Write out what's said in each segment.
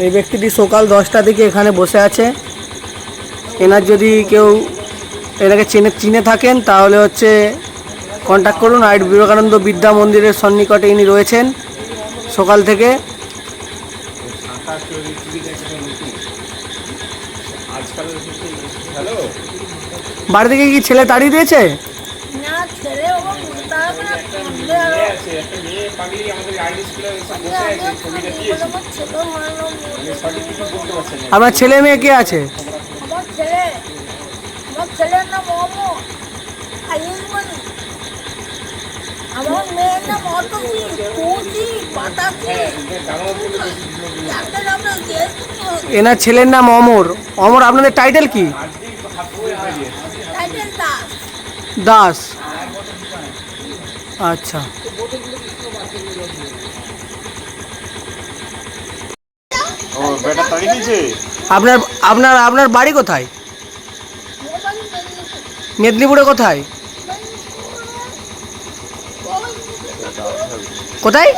এই ব্যক্তিটি সকাল দশটা থেকে এখানে বসে আছে। এনার যদি কেউ এনাকে চিনে চিনে থাকেন, তাহলে হচ্ছে কন্ট্যাক্ট করুন। আইট বিবেকানন্দ বিদ্যা মন্দিরের সন্নিকটে ইনি রয়েছেন সকাল থেকে। বাড়ি থেকে কি ছেলে তাড়িয়ে দিয়েছে? একটা মেয়ে পাগলি আমাদের আইডি স্কুলে বসে আছে ছবিটা কাঁদি, আমার ছেলে আমি সঠিক কিছু বলতে পারছি না আপনার ছেলে মেয়ে কে আছে? আমার ছেলে আমার ছেলের নাম আমার মেয়ের নাম এনার ছেলের নাম অমর। অমর আপনাদের টাইটেল কি? টাইটেল দাস। আচ্ছা ও বেটা তাড়িয়ে দিয়েছে আপনার আপনার আপনার বাড়ি কোথায়? মেদিনীপুরে কোথায়? কোথায়?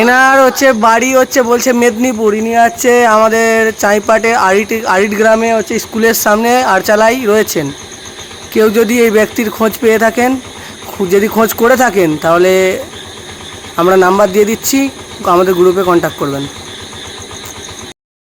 এনার হচ্ছে বাড়ি হচ্ছে বলছে মেদিনীপুর। ইনি হচ্ছে আমাদের চাইপাটে আরিট আরিট গ্রামে হচ্ছে স্কুলের সামনে আরচালাই রয়েছেন। কেউ যদি এই ব্যক্তির খোঁজ পেয়ে থাকেন যদি খোঁজ করে থাকেন তাহলে আমরা নাম্বার দিয়ে দিচ্ছি আমাদের গ্রুপে কন্ট্যাক্ট করবেন।